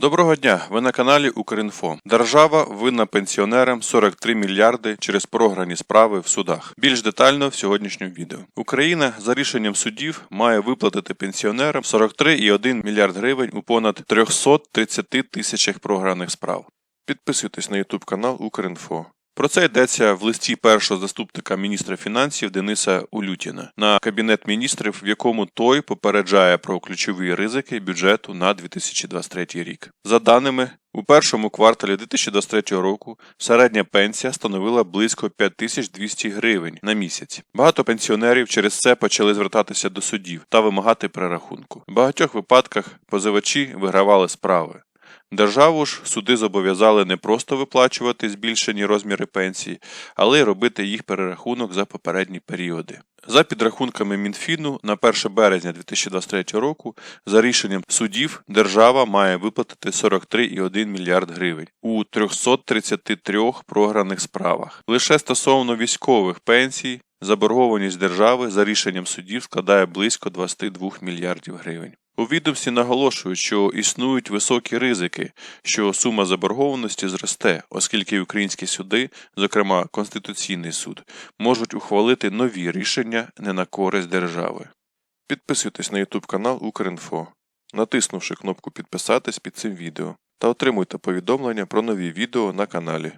Доброго дня! Ви на каналі Укрінфо. Держава винна пенсіонерам 43 мільярди через програні справи в судах. Більш детально в сьогоднішньому відео. Україна за рішенням судів має виплатити пенсіонерам 43,1 мільярд гривень у понад 330 тисячах програних справ. Підписуйтесь на YouTube канал Укрінфо. Про це йдеться в листі першого заступника міністра фінансів Дениса Улютіна на кабінет міністрів, в якому той попереджає про ключові ризики бюджету на 2023 рік. За даними, у першому кварталі 2023 року середня пенсія становила близько 5200 гривень на місяць. Багато пенсіонерів через це почали звертатися до судів та вимагати перерахунку. В багатьох випадках позивачі вигравали справи. Державу ж суди зобов'язали не просто виплачувати збільшені розміри пенсії, але й робити їх перерахунок за попередні періоди. За підрахунками Мінфіну, на 1 березня 2023 року за рішенням судів держава має виплатити 43,1 мільярд гривень у 333 програних справах. Лише стосовно військових пенсій заборгованість держави за рішенням судів складає близько 22 мільярдів гривень. У відомстві наголошують, що існують високі ризики, що сума заборгованості зросте, оскільки українські суди, зокрема Конституційний суд, можуть ухвалити нові рішення не на користь держави. Підписуйтесь на YouTube канал Укрінфо, натиснувши кнопку підписатись під цим відео та отримуйте повідомлення про нові відео на каналі.